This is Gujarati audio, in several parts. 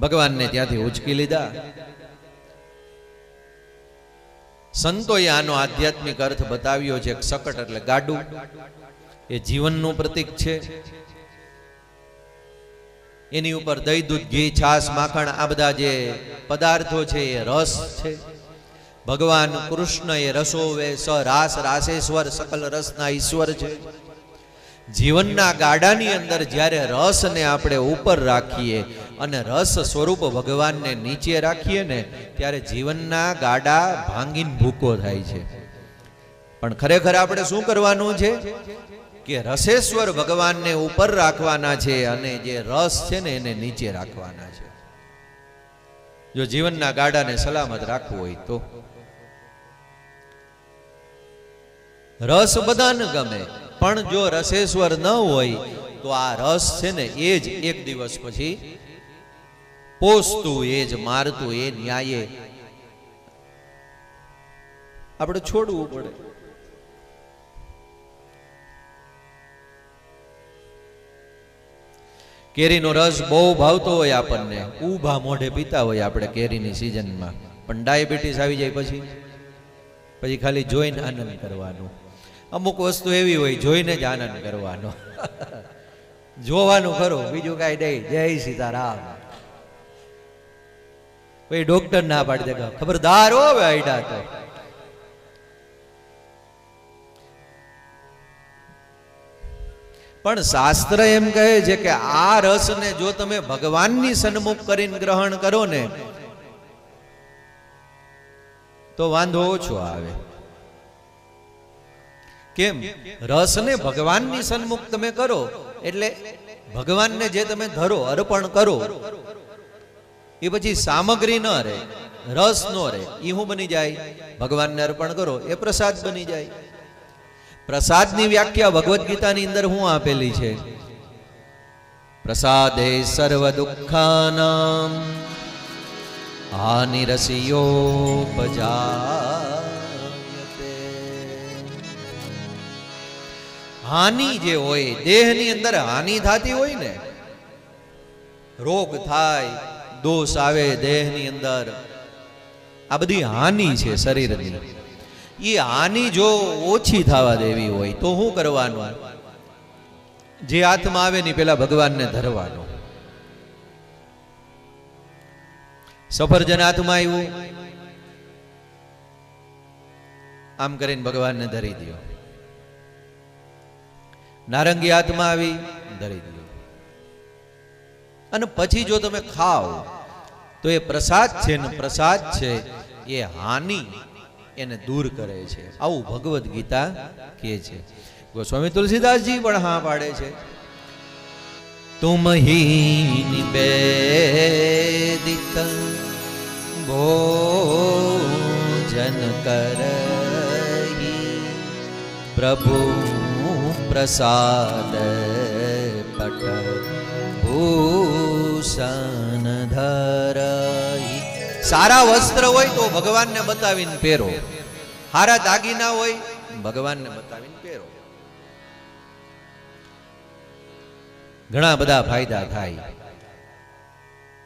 ભગવાનને ત્યાંથી ઉચકી લીધા. સંતોએ આનો આધ્યાત્મિક અર્થ બતાવ્યો છે સકટ એટલે ગાડું. એ જીવનનું પ્રતીક છે. એની ઉપર દહીં, દૂધ, ઘી છાસ માખણ, આ બધા જે પદાર્થો છે એ રસ છે. ભગવાન કૃષ્ણ એ રસો વે સ, રાસ રાસેશ્વર સકલ રસના ઈશ્વર છે. જીવનના ગાડાની અંદર જ્યારે રસને આપણે ઉપર રાખીએ અને રસ સ્વરૂપ ભગવાનને નીચે રાખીએ ને, ત્યારે જીવનના ગાડા ભાંગીને ભૂકો થાય છે. પણ ખરેખર આપણે શું કરવાનું છે? કે રસેશ્વર ભગવાનને ઉપર રાખવાના છે અને જે રસ છે ને એને નીચે રાખવાના છે. જો જીવનના ગાડાને સલામત રાખવું હોય તો. રસ બધાને ગમે, પણ જો રસેશ્વર ન હોય, તો આ રસ છે ને એ જ એક દિવસ પછી પોસતું એ જ, મારતું એ ન્યાયે. આપણે છોડવું પડે. કેરીનો રસ બહુ ભાવતો હોય આપણને. ઊભા મોઢે પીતા હોય આપણે કેરીની સિઝનમાં. પણ ડાયાબિટીસ આવી જાય પછી. પછી ખાલી જોઈને આનંદ કરવાનો. અમુક વસ્તુ એવી હોય, જોઈને જ આનંદ કરવાનો. જોવાનું ખરું, બીજું કાંઈ નહીં. જય સીતારામ. પછી ડોક્ટર ના પાડી દે ખબરદાર હો આઈડા તો. પણ શાસ્ત્ર એમ કહે છે કે આ રસને જો તમે ભગવાનની સન્મુખ કરીને ગ્રહણ કરો ને, તો વાંધો ઓછો આવે. કેમ? રસને ભગવાનની સન્મુખ તમે કરો, એટલે ભગવાનને જે તમે ધરો, અર્પણ કરો એ પછી સામગ્રી ન રહે, રસ ન રહે એ શું બની જાય? ભગવાનને અર્પણ કરો, એ પ્રસાદ બની જાય. પ્રસાદની વ્યાખ્યા ભગવદ્ ગીતાની અંદર હું આપેલી છે. પ્રસાદે સર્વ દુઃખાનામ, હાનિરસિયો હાનિ જે હોય, દેહની અંદર હાનિ થતી હોય ને, રોગ થાય દોષ આવે દેહની અંદર. આ બધી હાનિ છે શરીરની. એ હાનિ જો ઓછી થવા દેવી હોય તો શું કરવાનું? જે હાથમાં આવે ને પેલા ભગવાનને ધરવાનો. સફરજન હાથમાં આવ્યું આમ કરીને ભગવાનને ધરી દો નારંગી હાથમાં આવી, ધરી દો અને પછી જો તમે ખાઓ, તો એ પ્રસાદ છે ને પ્રસાદ છે, એ હાનિ એને દૂર કરે છે. આવું ભગવદ્ ગીતા કહે છે. ગોસ્વામી તુલસીદાસજી પણ હા પાડે છે. તુમ હી નિવેદિત ભોજન કરહી, પ્રભુ પ્રસાદ પટ ભૂષણ ધરહી સારા વસ્ત્ર હોય તો ભગવાનને બતાવીને પહેરો. હારા દાગીના હોય, ભગવાનને બતાવીને પહેરો. ઘણા બધા ફાયદા થાય.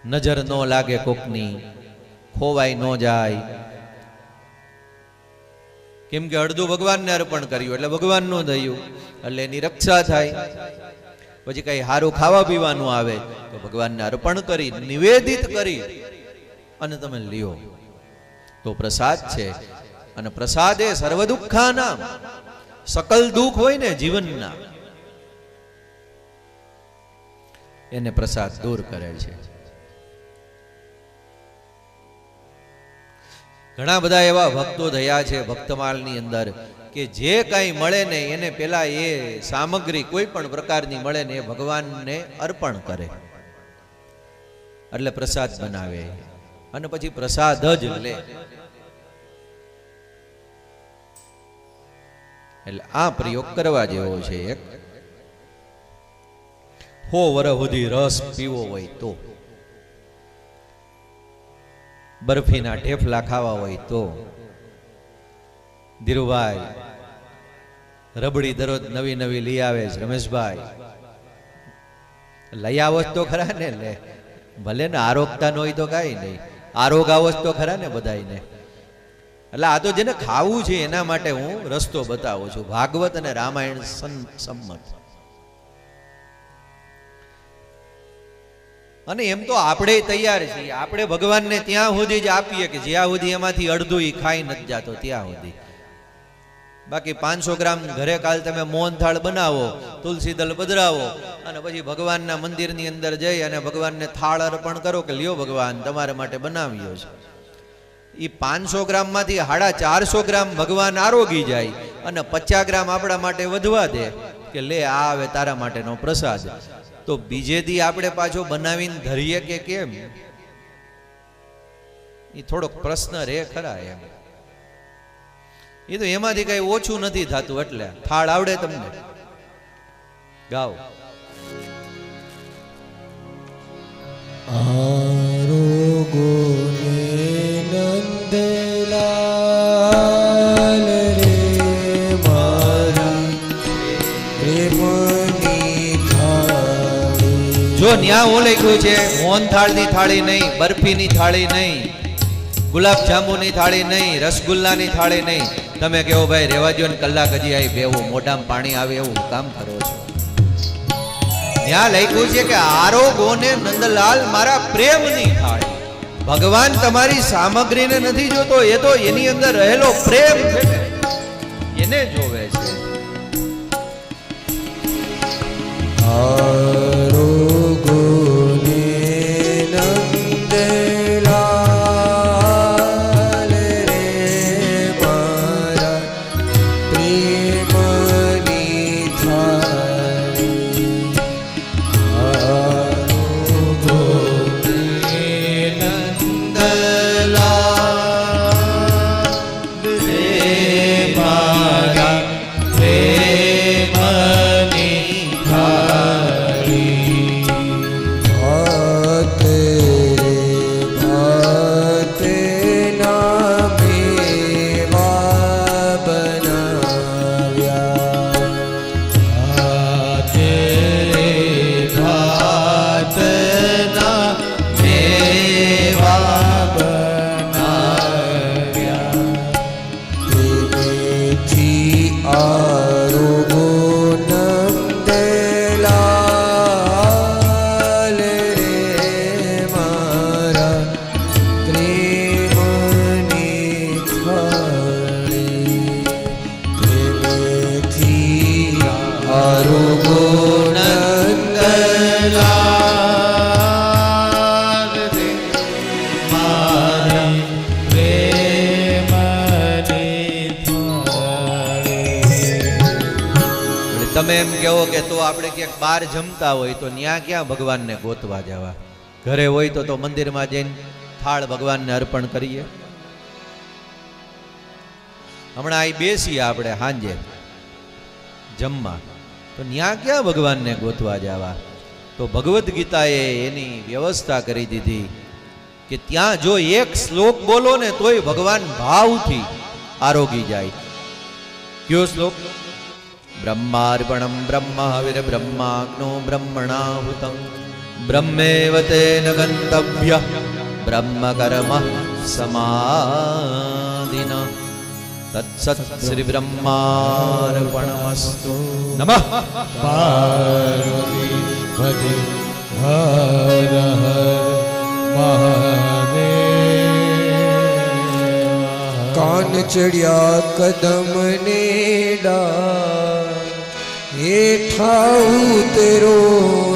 નજર ન લાગે કોકની, ખોવાઈ ન જાય. કેમ કે અડધું ભગવાનને અર્પણ કર્યું, એટલે ભગવાનનું થયું એટલે એની રક્ષા થાય. પછી કઈ સારું ખાવા પીવાનું આવે, તો ભગવાનને અર્પણ કરી, નિવેદિત કરી અને તમે લ્યો. તો પ્રસાદ છે. અને પ્રસાદ એ સર્વ દુઃખાના સકલ દુઃખ હોય ને જીવનના. એને પ્રસાદ દૂર કરે છે. ઘણા બધા એવા ભક્તો થયા છે ભક્તમાલની અંદર. કે જે કાંઈ મળે ને એને પેલા એ સામગ્રી કોઈ પણ પ્રકારની મળે ને એ ભગવાનને અર્પણ કરે. એટલે પ્રસાદ બનાવે. અને પછી પ્રસાદ જ લે. એટલે આ પ્રયોગ કરવા જેવો છે એક. હો વર સુધી રસ પીવો હોય તો. બરફીના ઢેફલા ખાવા હોય તો. ધીરુભાઈ રબડી દરરોજ નવી નવી લઈ આવે છે, રમેશભાઈ. લઈ આવો તો ખરા ને લે. ભલે ને આરોગતા ન હોય તો કાંઈ નહીં. આરોગ આવો જ તો ખરા ને બધાયને. એટલે આ તો જેને ખાવું છે એના માટે હું રસ્તો બતાવું છું. ભાગવત અને રામાયણ સંમત. અને એમ તો આપણે તૈયાર છીએ. આપણે ભગવાનને ત્યાં સુધી જ આપીએ કે જ્યાં સુધી એમાંથી અડધું ખાઈ નથી જાતો, ત્યાં સુધી. બાકી પાંચસો ગ્રામ ઘરે કાલ તમે મોહનથાળ બનાવો, તુલસી દલ પધરાવો અને પછી ભગવાનના મંદિરની અંદર જઈ અને ભગવાનને થાળ અર્પણ કરો કે લ્યો ભગવાન, તમારા માટે બનાવ્યો છે. એ પાંચસો ગ્રામમાંથી સાડા ચારસો ગ્રામ ભગવાન આરોગી જાય અને પચાસ ગ્રામ આપણા માટે વધવા દે કે લે, આ આવે તારા માટેનો પ્રસાદ. તો બીજે દી આપણે પાછો બનાવીને ધરીએ કે કેમ? એ થોડોક પ્રશ્ન રે ખરા એમ. એ તો એમાંથી કઈ ઓછું નથી થતું એટલે. થાળ આવડે તમને? ગાઓ. જો ન્યા હું લખ્યું છે મોહનથાળની થાળી નહીં બરફીની થાળી નહીં ગુલાબ જાંબુની થાળી નહીં રસગુલ્લાની થાળી નહીં તમે કહો ભાઈ, રેવા દો ને કલાક હજી આવી બેવું મોઢામાં પાણી આવે એવું કામ કરો છો. ત્યાં લખ્યું છે કે આરોગોને નંદલાલ મારા પ્રેમની થાળી ભગવાન તમારી સામગ્રીને નથી જોતો, એ તો એની અંદર રહેલો પ્રેમ છે એને જોવે છે. આરોગોને પ્રેમની ક્યાંક બહાર જમતા હોય તો ત્યાં ક્યાં ભગવાનને ગોતવા જવા? ઘરે હોય તો તો મંદિરમાં જઈને થાળ ભગવાનને અર્પણ કરીએ. હમણાં અહીં બેસીએ આપણે સાંજે જમવા. તો ત્યાં ક્યાં ભગવાનને ગોતવા જવા? તો ભગવદ્ ગીતાએ એની વ્યવસ્થા કરી દીધી કે ત્યાં જો એક શ્લોક બોલો ને તોય ભગવાન ભાવથી આરોગી જાય. કયો શ્લોક? બ્રહ્માર્પણમ બ્રહ્મ હવિર બ્રહ્માગ્નો બ્રહ્મણાહુતમ બ્રહ્મેવ તેન ગંતવ્ય બ્રહ્મકર્મ સમાધિન તત્સત શ્રી બ્રહ્માર્પણમસ્તુ નમઃ પાર્વતી હર હર મહાદેવ કાન ચડ્યા કદમ ને હેઠા ઉતરો.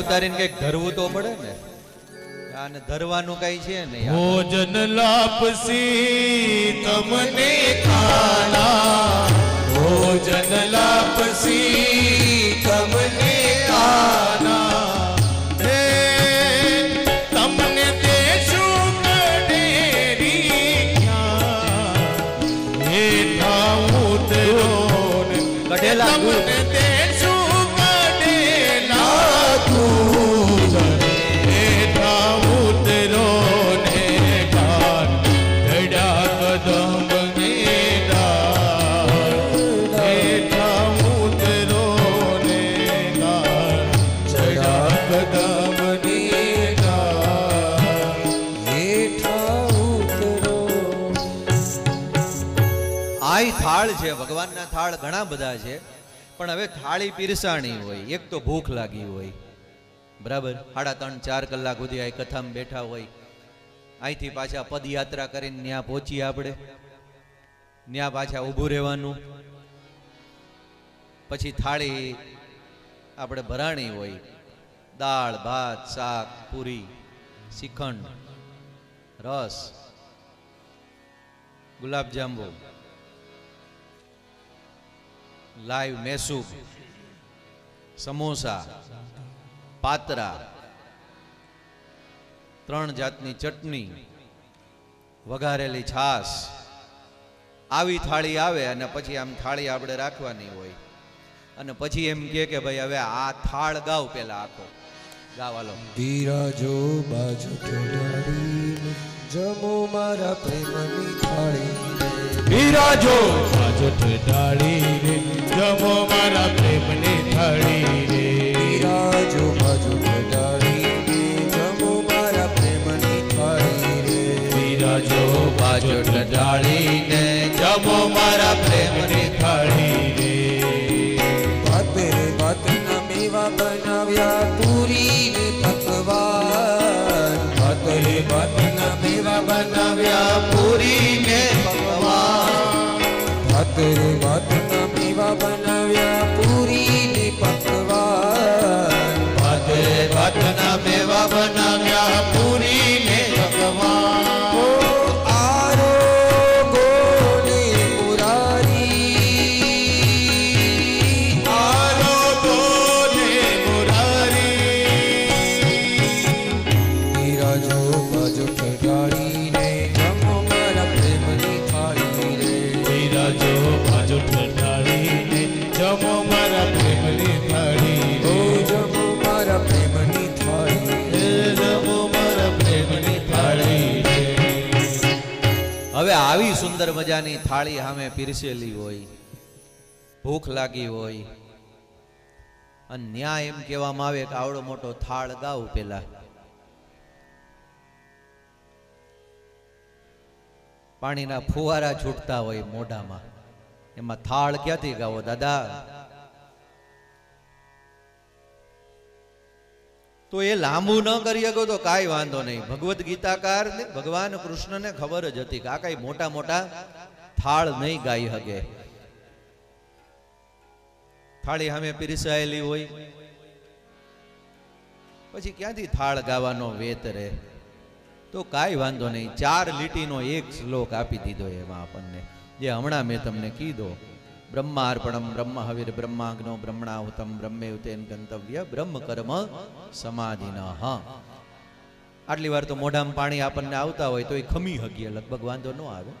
ઉતારીને કંઈક ધરવું તો પડે ને. આને ધરવાનું કઈ છે ને ભોજન લાપસી તમને ખાના. ભોજન લાપસી તમને ખાના. થાળ ઘણા બધા છે, પણ હવે થાળી પીરસાણી હોય, એક તો ભૂખ લાગી હોય. બરાબર? સાડા ત્રણ, ચાર કલાક સુધી આ કથામાં બેઠા હોય. અહીંથી પાછા પદયાત્રા કરીને ત્યાં પહોંચીએ આપણે. ત્યાં પાછા ઊભું રહેવાનું. પછી થાળી આપણે ભરાણી હોય. દાળ, ભાત, શાક, પૂરી શ્રીખંડ રસ, ગુલાબજાંબુ. લાઈવ મેસૂબ સમોસા, પાતરા, ત્રણ જાતની ચટણી, વઘારેલી છાસ આવી થાળી આવે અને પછી આમ થાળી આપણે રાખવાની હોય. અને પછી એમ કે કે ભાઈ હવે આ થાળ ગાવ પેલા આખો. ગાવાલો બિરાજો બાજુ જમો મારા પ્રેમની થાળી. બિરાજો બાજટ ડાળી રે જમો મારા પ્રેમની થાળી રે બિરાજો બાજુ ઠડાડીને જમો મારા પ્રેમની થાળી રે બિરાજો બાજટ ડાળીને જમો મારા પ્રેમની થાળી રે ભાતે ભાતના મેવા બનાવ્યા પૂરી ને પકવાન ભાતે ભાતના મેવા બનાવ્યા પૂરી ને પકવાન ભાતે ભાતના મેવા બનાવ્યા સુંદર મજાની થાળી સામે પીરસેલી હોય, ભૂખ લાગી હોય, અને ન્યાય એમ કહેવામાં આવે કે આવડો મોટો થાળ ગાવ પેલા. પાણીના ફુવારા છૂટતા હોય મોઢામાં. એમાં થાળ ક્યાંથી ગાવો દાદા? તો એ લાંબુ ન કરી શકો તો કાંઈ વાંધો નહીં. ભગવદ્ ગીતાકાર ને ભગવાન કૃષ્ણને ખબર જ હતી કે આ કાંઈ મોટા મોટા થાળ નહીં ગાઈ શકે. થાળી સામે પીરસાયેલી હોય. પછી ક્યાંથી થાળ ગાવાનો વેત રહે? તો કાંઈ વાંધો નહીં. ચાર લીટીનો એક શ્લોક આપી દીધો એમાં આપણને. જે હમણાં મેં તમને કીધો. બ્રહ્માર્પણમ બ્રહ્મ હવિર બ્રહ્માગ્નો બ્રહ્મણાહુતમ બ્રહ્મેવતેન ગંતવ્ય બ્રહ્મ કર્મ સમાધિન. આટલી વાર તો મોઢામાં પાણી આપણને આવતા હોય તો એ ખમી હગીએ લગભગ વાંધો ન આવે.